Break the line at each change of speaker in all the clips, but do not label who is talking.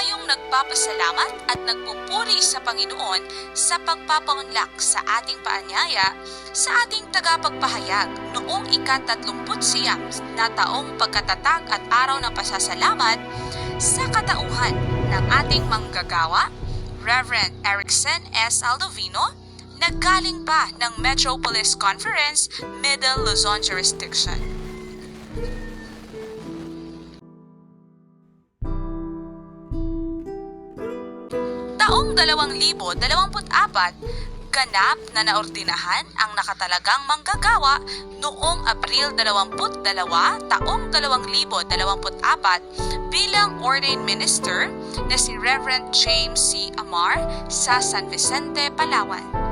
tayong nagpapasalamat at nagpupuri sa Panginoon sa pagpapaunlak sa ating paanyaya sa ating tagapagpahayag noong ika-tatlumput siyam na taong pagkatatag at araw ng pasasalamat sa katauhan ng ating manggagawa, Reverend Erickson S. Aldovino, naggaling pa ng Metropolis Conference, Middle Luzon Jurisdiction. Taong 2024, ganap na naordinahan ang nakatalagang manggagawa noong Abril 22, taong 2024 bilang ordained minister na si Reverend James C. Amar sa San Vicente, Palawan.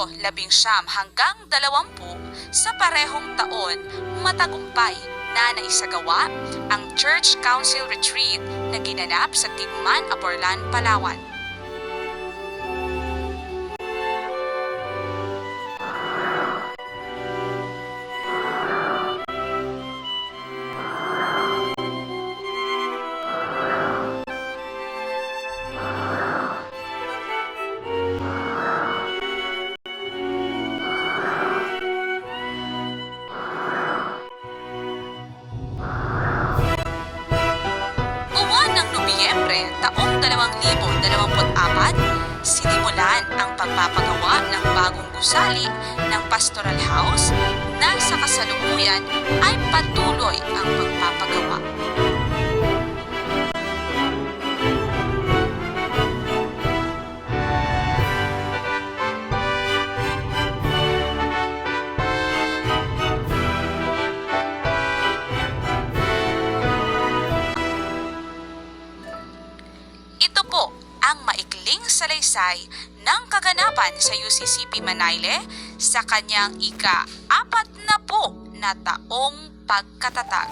Hulyo 19 hanggang 20 sa parehong taon matagumpay na naisagawa ang Church Council Retreat na ginanap sa Tigman, Aporlan, Palawan. Taong 2024, sinimulan ang pagpapagawa ng bagong gusali ng Pastoral House na sa kasalukuyan ay patuloy maikling salaysay ng kaganapan sa UCCP Manayle sa kanyang ika-apat na po na taong pagkatatag.